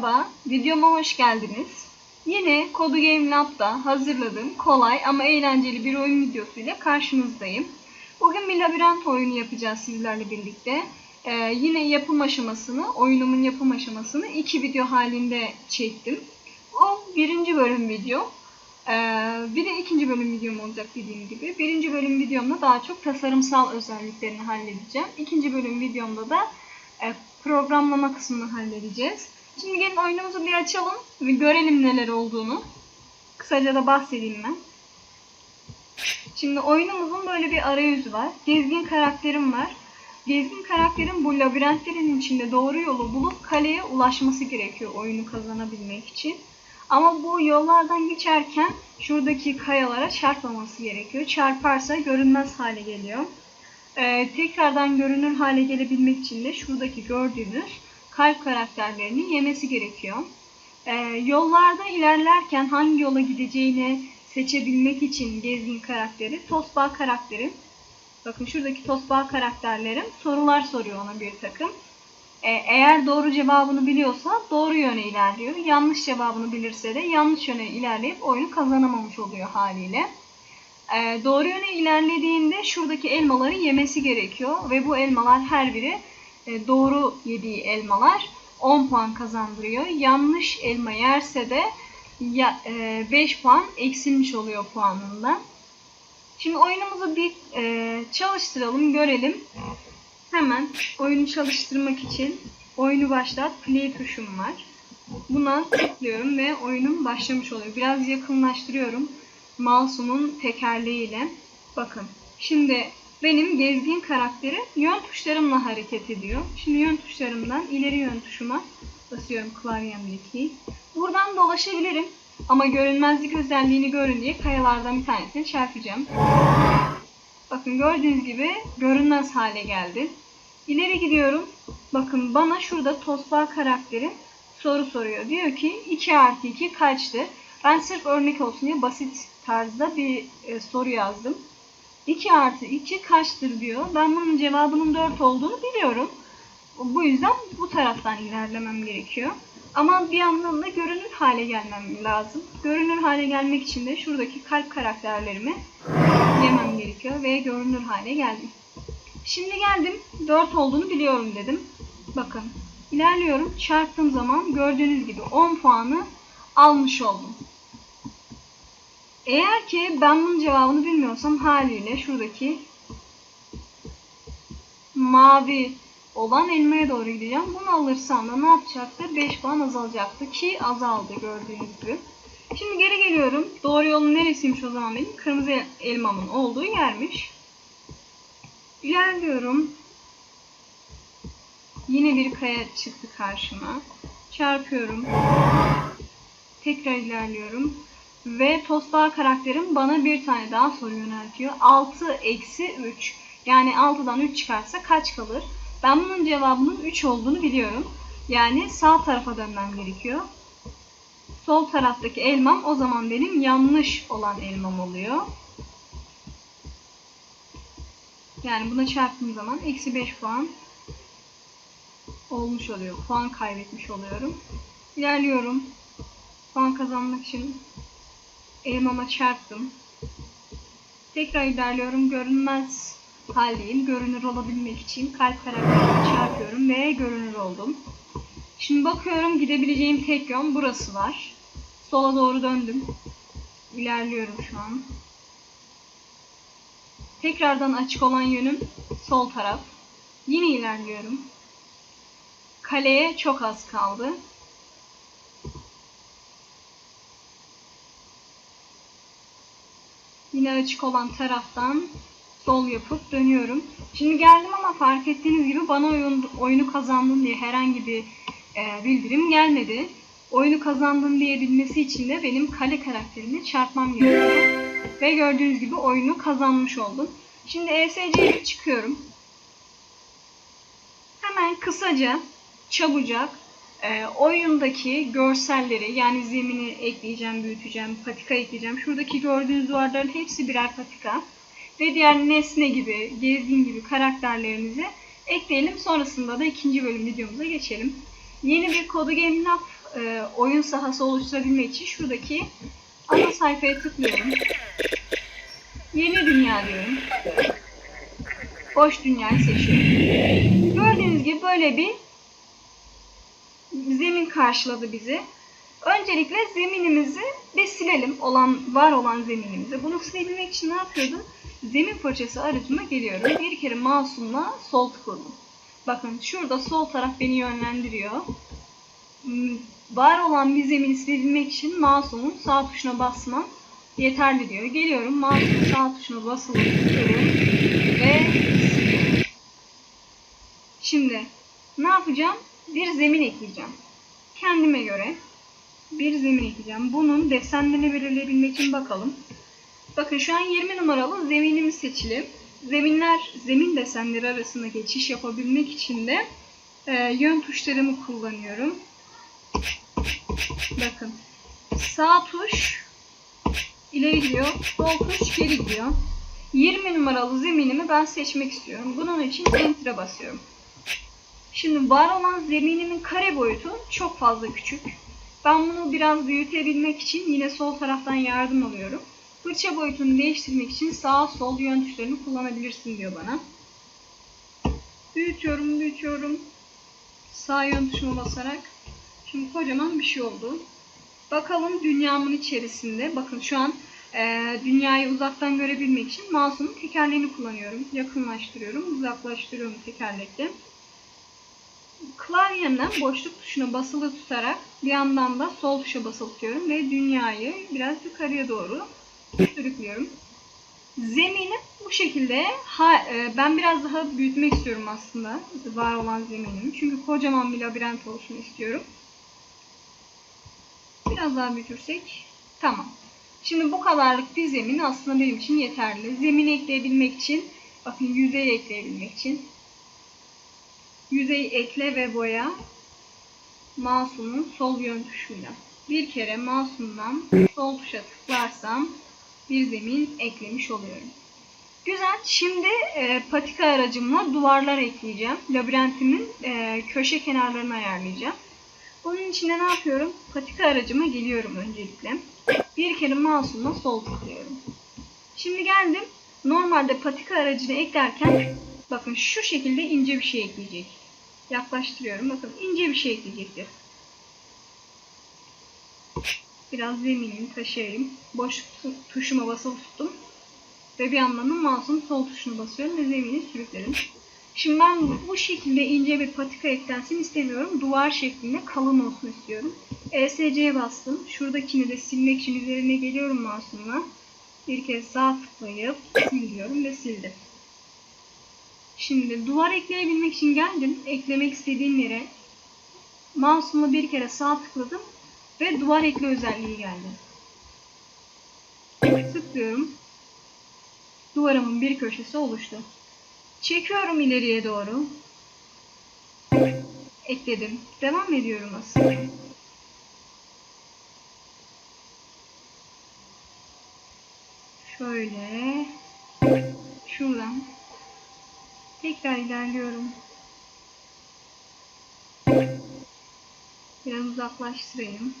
Merhaba, videoma hoş geldiniz. Yine Kodu Game Lab'da hazırladığım kolay ama eğlenceli bir oyun videosuyla karşınızdayım. Bugün bir labirent oyunu yapacağız sizlerle birlikte. Ee, yine yapım aşamasını, oyunumun yapım aşamasını iki video halinde çektim. O birinci bölüm video. Ee, bir de ikinci bölüm videom olacak dediğim gibi. Birinci bölüm videomda daha çok tasarımsal özelliklerini halledeceğim. İkinci bölüm videomda da e, programlama kısmını halledeceğiz. Şimdi gelin oyunumuzu bir açalım ve görelim neler olduğunu. Kısaca da bahsedeyim ben. Şimdi oyunumuzun böyle bir arayüzü var. Gezgin karakterim var. Gezgin karakterin bu labirentlerin içinde doğru yolu bulup kaleye ulaşması gerekiyor oyunu kazanabilmek için. Ama bu yollardan geçerken şuradaki kayalara çarpmaması gerekiyor. Çarparsa görünmez hale geliyor. Ee, tekrardan görünür hale gelebilmek için de şuradaki gördüğünüz kalp karakterlerini yemesi gerekiyor. Ee, yollarda ilerlerken hangi yola gideceğini seçebilmek için gezgin karakteri, tosbağ karakterim. Bakın şuradaki tosbağ karakterlerim sorular soruyor ona bir takım. Ee, eğer doğru cevabını biliyorsa doğru yöne ilerliyor. Yanlış cevabını bilirse de yanlış yöne ilerleyip oyunu kazanamamış oluyor haliyle. Ee, doğru yöne ilerlediğinde şuradaki elmaları yemesi gerekiyor ve bu elmalar her biri e, doğru yediği elmalar 10 puan kazandırıyor. Yanlış elma yerse de ya, e, 5 puan eksilmiş oluyor puanından. Şimdi oyunumuzu bir e, çalıştıralım, görelim. Hemen oyunu çalıştırmak için oyunu başlat, play tuşum var. Buna tıklıyorum ve oyunum başlamış oluyor. Biraz yakınlaştırıyorum mouse'umun tekerleğiyle. Bakın şimdi benim gezgin karakteri yön tuşlarımla hareket ediyor. Şimdi yön tuşlarımdan ileri yön tuşuma basıyorum klavyemdeki. Buradan dolaşabilirim ama görünmezlik özelliğini görün diye kayalardan bir tanesini çarpacağım. Bakın gördüğünüz gibi görünmez hale geldi. İleri gidiyorum. Bakın bana şurada tosbağ karakteri soru soruyor. Diyor ki 2 artı 2 kaçtır? Ben sırf örnek olsun diye basit tarzda bir e, soru yazdım. 2 artı 2 kaçtır diyor. Ben bunun cevabının 4 olduğunu biliyorum. Bu yüzden bu taraftan ilerlemem gerekiyor. Ama bir yandan da görünür hale gelmem lazım. Görünür hale gelmek için de şuradaki kalp karakterlerimi yemem gerekiyor ve görünür hale geldim. Şimdi geldim 4 olduğunu biliyorum dedim. Bakın ilerliyorum çarptığım zaman gördüğünüz gibi 10 puanı almış oldum. Eğer ki ben bunun cevabını bilmiyorsam haliyle şuradaki mavi olan elmaya doğru gideceğim. Bunu alırsam da ne yapacaktı? 5 puan azalacaktı ki azaldı gördüğünüz gibi. Şimdi geri geliyorum. Doğru yolun neresiymiş o zaman benim? Kırmızı elmamın olduğu yermiş. İlerliyorum. Yine bir kaya çıktı karşıma. Çarpıyorum. Tekrar ilerliyorum. Ve Tosbağ karakterim bana bir tane daha soru yöneltiyor. 6 eksi 3. Yani 6'dan 3 çıkarsa kaç kalır? Ben bunun cevabının 3 olduğunu biliyorum. Yani sağ tarafa dönmem gerekiyor. Sol taraftaki elmam o zaman benim yanlış olan elmam oluyor. Yani buna çarptığım zaman eksi 5 puan olmuş oluyor. Puan kaybetmiş oluyorum. İlerliyorum. Puan kazanmak için elmama çarptım. Tekrar ilerliyorum. Görünmez haldeyim. Görünür olabilmek için kalp karakterine çarpıyorum ve görünür oldum. Şimdi bakıyorum gidebileceğim tek yön burası var. Sola doğru döndüm. İlerliyorum şu an. Tekrardan açık olan yönüm sol taraf. Yine ilerliyorum. Kaleye çok az kaldı. Yine açık olan taraftan sol yapıp dönüyorum. Şimdi geldim ama fark ettiğiniz gibi bana oyun, oyunu kazandın diye herhangi bir e, bildirim gelmedi. Oyunu kazandın diyebilmesi için de benim kale karakterini çarpmam gerekiyor. Ve gördüğünüz gibi oyunu kazanmış oldum. Şimdi ESC'ye çıkıyorum. Hemen kısaca, çabucak e, oyundaki görselleri yani zemini ekleyeceğim, büyüteceğim, patika ekleyeceğim. Şuradaki gördüğünüz duvarların hepsi birer patika. Ve diğer nesne gibi, gezgin gibi karakterlerimizi ekleyelim. Sonrasında da ikinci bölüm videomuza geçelim. Yeni bir Kodu Game Lab e, oyun sahası oluşturabilmek için şuradaki ana sayfaya tıklıyorum. Yeni dünya diyorum. Boş dünyayı seçiyorum. Gördüğünüz gibi böyle bir zemin karşıladı bizi. Öncelikle zeminimizi bir silelim. Olan, var olan zeminimizi. Bunu silebilmek için ne yapıyordum? Zemin fırçası aracıma geliyorum. Bir kere mouse'umla sol tıkladım. Bakın şurada sol taraf beni yönlendiriyor. Hmm, Var olan bir zemini silebilmek için mouse'umun sağ tuşuna basmam yeterli diyor. Geliyorum mouse'umun sağ tuşuna basılı tutuyorum ve siliyorum. Şimdi ne yapacağım? Bir zemin ekleyeceğim. Kendime göre bir zemin ekleyeceğim. Bunun desenlerini belirleyebilmek için bakalım. Bakın şu an 20 numaralı zeminimiz seçili. Zeminler, zemin desenleri arasında geçiş yapabilmek için de e, yön tuşlarımı kullanıyorum. Bakın sağ tuş ileri gidiyor, sol tuş geri gidiyor. 20 numaralı zeminimi ben seçmek istiyorum. Bunun için Enter'a basıyorum. Şimdi var olan zeminimin kare boyutu çok fazla küçük. Ben bunu biraz büyütebilmek için yine sol taraftan yardım alıyorum. Fırça boyutunu değiştirmek için sağ sol yön tuşlarını kullanabilirsin diyor bana. Büyütüyorum, büyütüyorum. Sağ yön tuşuma basarak. Şimdi kocaman bir şey oldu. Bakalım dünyamın içerisinde. Bakın şu an e, dünyayı uzaktan görebilmek için mouse'umun tekerleğini kullanıyorum. Yakınlaştırıyorum, uzaklaştırıyorum tekerlekle. Klavyemden boşluk tuşuna basılı tutarak bir yandan da sol tuşa basılı tutuyorum ve dünyayı biraz yukarıya doğru sürüklüyorum. Zemini bu şekilde ha, e, ben biraz daha büyütmek istiyorum aslında var olan zeminimi. Çünkü kocaman bir labirent oluşunu istiyorum. Biraz daha büyütürsek tamam. Şimdi bu kadarlık bir zemin aslında benim için yeterli. Zemin ekleyebilmek için bakın yüzey ekleyebilmek için yüzey ekle ve boya mouse'umun sol yön tuşuyla. Bir kere mouse'umdan sol tuşa tıklarsam bir zemin eklemiş oluyorum. Güzel. Şimdi e, patika aracımla duvarlar ekleyeceğim. Labirentimin e, köşe kenarlarını ayarlayacağım. Bunun için ne yapıyorum? Patika aracıma geliyorum öncelikle. Bir kere mouse'umla sol tıklıyorum. Şimdi geldim. Normalde patika aracını eklerken bakın şu şekilde ince bir şey ekleyecek. Yaklaştırıyorum. Bakın ince bir şey ekleyecektir. Biraz zeminini taşıyayım. Boş tuşuma basılı tuttum. Ve bir yandan da mouse'un sol tuşuna basıyorum ve zemini sürükledim. Şimdi ben bu şekilde ince bir patika eklensin istemiyorum. Duvar şeklinde kalın olsun istiyorum. ESC'ye bastım. Şuradakini de silmek için üzerine geliyorum mouse'umla. Bir kez sağ tıklayıp siliyorum ve sildim. Şimdi duvar ekleyebilmek için geldim. Eklemek istediğim yere mouse'umla bir kere sağ tıkladım ve duvar ekle özelliği geldi. Tıklıyorum. Duvarımın bir köşesi oluştu. Çekiyorum ileriye doğru. Ekledim. Devam ediyorum aslında. Şöyle. Şuradan. Tekrar ilerliyorum. Biraz uzaklaştırayım.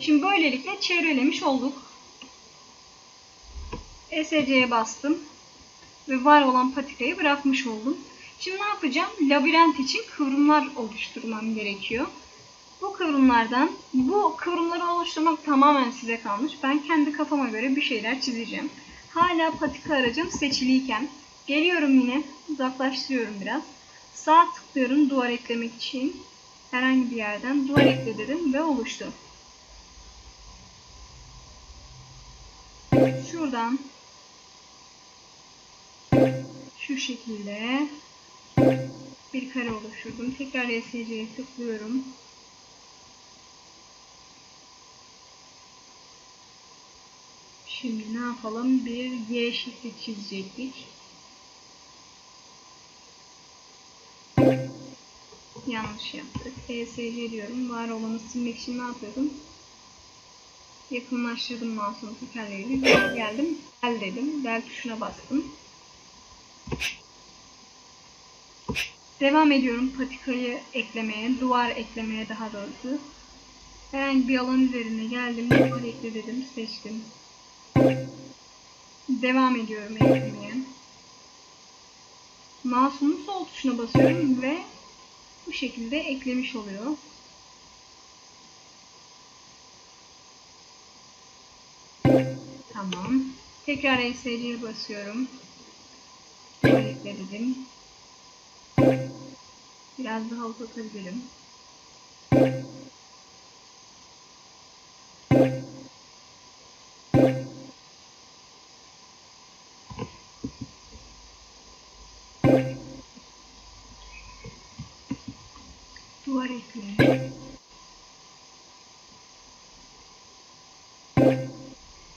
Şimdi böylelikle çevrelemiş olduk. ESC'ye bastım. Ve var olan patikayı bırakmış oldum. Şimdi ne yapacağım? Labirent için kıvrımlar oluşturmam gerekiyor. Bu kıvrımlardan, bu kıvrımları oluşturmak tamamen size kalmış. Ben kendi kafama göre bir şeyler çizeceğim. Hala patika aracım seçiliyken geliyorum yine uzaklaştırıyorum biraz. Sağ tıklıyorum duvar eklemek için. Herhangi bir yerden duvar ekle dedim ve oluştu. Şuradan şu şekilde bir kare oluşturdum. Tekrar ESC'ye tıklıyorum. Şimdi ne yapalım? Bir Y şekli çizecektik. Yanlış yaptık. ESC diyorum. Var olanı silmek için ne yapıyordum? Yakınlaştırdım mouse'un tekerleğiyle. Geldim. Del dedim. Del tuşuna bastım. Devam ediyorum patikayı eklemeye, duvar eklemeye daha doğrusu. Herhangi bir alan üzerine geldim, duvar ekle dedim, seçtim. Devam ediyorum eklemeye. Mouse'umun sol tuşuna basıyorum ve bu şekilde eklemiş oluyor. Tamam. Tekrar ESC'ye basıyorum. Ekle dedim. Biraz daha uzatabilirim. Duvar.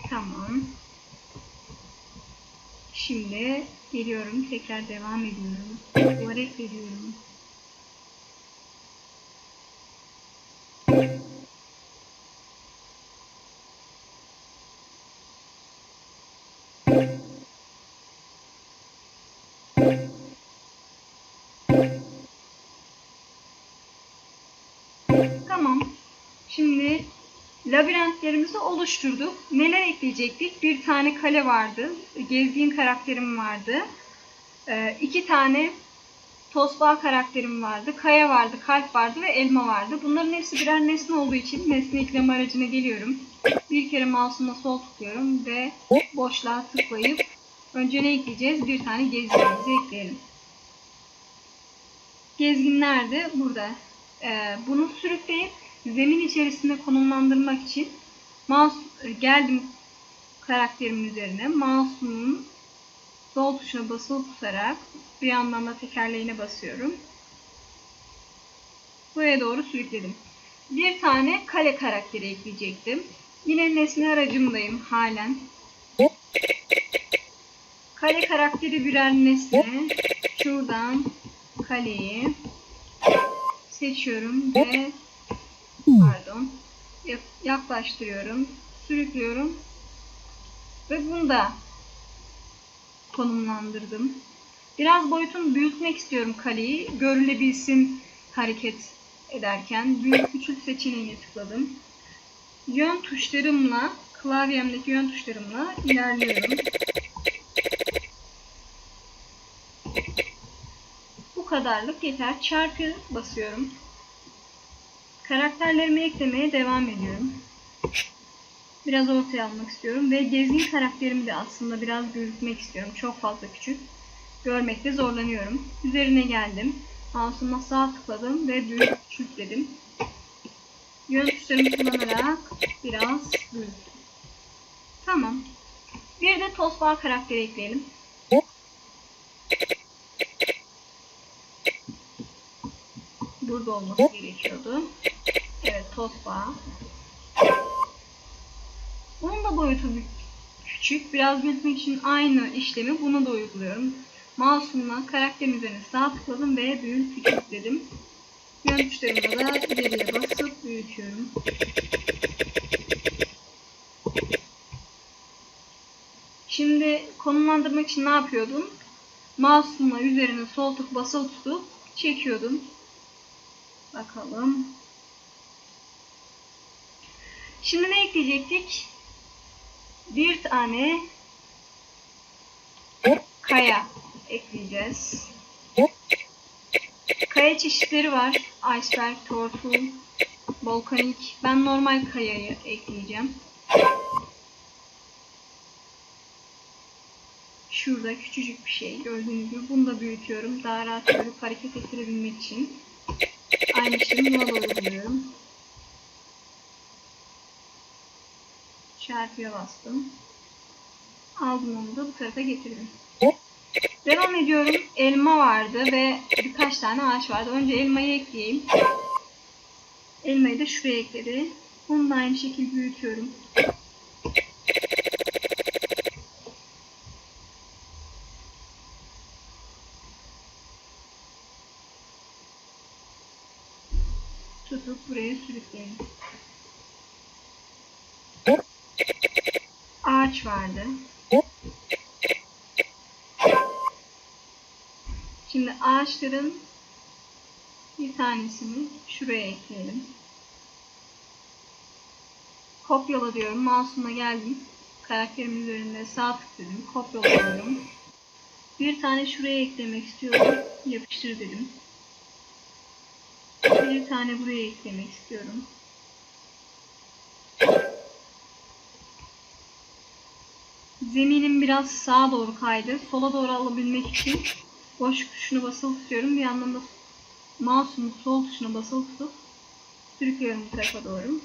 Tamam. Şimdi geliyorum. Tekrar devam ediyorum. Duvar ekliyorum. Tamam. Şimdi labirentlerimizi oluşturduk. Neler ekleyecektik? Bir tane kale vardı. Gezgin karakterim vardı. Ee, iki tane tosbağa karakterim vardı. Kaya vardı, kalp vardı ve elma vardı. Bunların hepsi birer nesne olduğu için nesne ekleme aracına geliyorum. Bir kere mouse'umla sol tıklıyorum ve boşluğa tıklayıp önce ne ekleyeceğiz? Bir tane gezginimizi ekleyelim. Gezgin nerede? Burada. Ee, bunu sürükleyip zemin içerisinde konumlandırmak için mouse e, geldim karakterimin üzerine. Mouse'umun sol tuşuna basılı tutarak bir yandan da tekerleğine basıyorum. Buraya doğru sürükledim. Bir tane kale karakteri ekleyecektim. Yine nesne aracımdayım halen. Kale karakteri birer nesne. Şuradan kaleyi seçiyorum ve pardon yaklaştırıyorum, sürüklüyorum ve bunu da konumlandırdım. Biraz boyutunu büyütmek istiyorum kaleyi. Görülebilsin hareket ederken. Büyük küçült seçeneğine tıkladım. Yön tuşlarımla, klavyemdeki yön tuşlarımla ilerliyorum. Bu kadarlık yeter. Çarpı basıyorum. Karakterlerimi eklemeye devam ediyorum. Biraz ortaya almak istiyorum ve gezgin karakterimi de aslında biraz büyütmek istiyorum. Çok fazla küçük. Görmekte zorlanıyorum. Üzerine geldim. Mouse'uma sağ tıkladım ve büyük küçültledim. Yön tuşlarımı kullanarak biraz büyüttüm. Tamam. Bir de tosbağa karakteri ekleyelim. Burada olması gerekiyordu. Evet tosbağa. Bunun da boyutu küçük. Biraz büyütmek için aynı işlemi bunu da uyguluyorum. Mouse'umla karakterin üzerine sağ tıkladım ve büyük küçük dedim. Yön tuşlarımla da ileriye basıp büyütüyorum. Şimdi konumlandırmak için ne yapıyordum? Mouse'umla üzerine sol tık basılı tutup çekiyordum. Bakalım. Şimdi ne ekleyecektik? Bir tane kaya ekleyeceğiz. Kaya çeşitleri var. Iceberg, tortul, volkanik. Ben normal kayayı ekleyeceğim. Şurada küçücük bir şey gördüğünüz gibi. Bunu da büyütüyorum. Daha rahat hareket ettirebilmek için. İşlemi buna da uyguluyorum. Çarpıya bastım. Aldım onu da bu tarafa getirdim. Devam ediyorum. Elma vardı ve birkaç tane ağaç vardı. Önce elmayı ekleyeyim. Elmayı da şuraya ekledi. Bunu da aynı şekilde büyütüyorum. verdi. Şimdi ağaçların bir tanesini şuraya ekleyelim. Kopyala diyorum. Mouse'uma geldim. Karakterimin üzerinde sağ tıkladım. Kopyala diyorum. Bir tane şuraya eklemek istiyorum. Yapıştır dedim. Bir tane buraya eklemek istiyorum. Zeminim biraz sağa doğru kaydı. Sola doğru alabilmek için boş tuşunu basılı tutuyorum. Bir yandan da mouse'umun sol tuşuna basılı tutup sürüklüyorum bu tarafa doğru.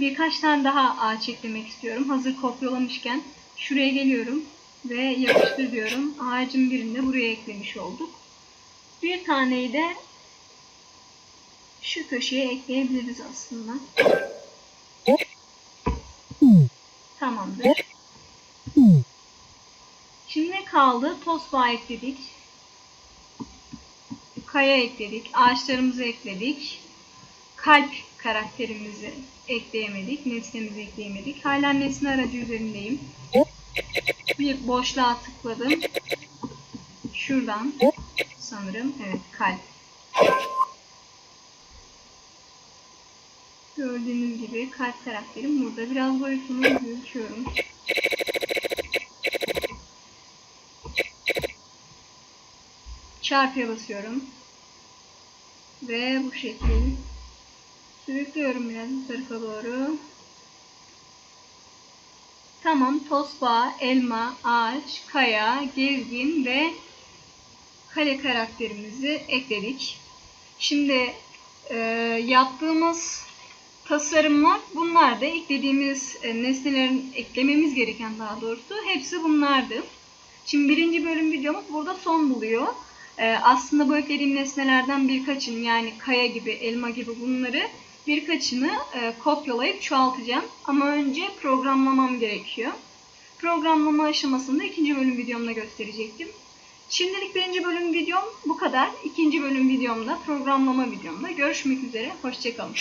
Birkaç tane daha ağaç eklemek istiyorum. Hazır kopyalamışken şuraya geliyorum ve yapıştır diyorum. Ağacın birini de buraya eklemiş olduk. Bir taneyi de şu köşeye ekleyebiliriz aslında. Tamamdır. Kaldı? Tosbağa ekledik. Kaya ekledik. Ağaçlarımızı ekledik. Kalp karakterimizi ekleyemedik. Nesnemizi ekleyemedik. Hala nesne aracı üzerindeyim. Bir boşluğa tıkladım. Şuradan sanırım. Evet kalp. Gördüğünüz gibi kalp karakterim burada. Biraz boyutunu büyütüyorum. Çarpıya basıyorum. Ve bu şekil sürüklüyorum biraz bu tarafa doğru. Tamam, tosbağa, elma, ağaç, kaya, gezgin ve kale karakterimizi ekledik. Şimdi e, yaptığımız tasarımlar bunlar da eklediğimiz e, nesnelerin eklememiz gereken daha doğrusu hepsi bunlardı. Şimdi birinci bölüm videomuz burada son buluyor. E, aslında bu eklediğim nesnelerden birkaçını yani kaya gibi, elma gibi bunları birkaçını e, kopyalayıp çoğaltacağım. Ama önce programlamam gerekiyor. Programlama aşamasını da ikinci bölüm videomda gösterecektim. Şimdilik birinci bölüm videom bu kadar. İkinci bölüm videomda, programlama videomda görüşmek üzere. Hoşçakalın.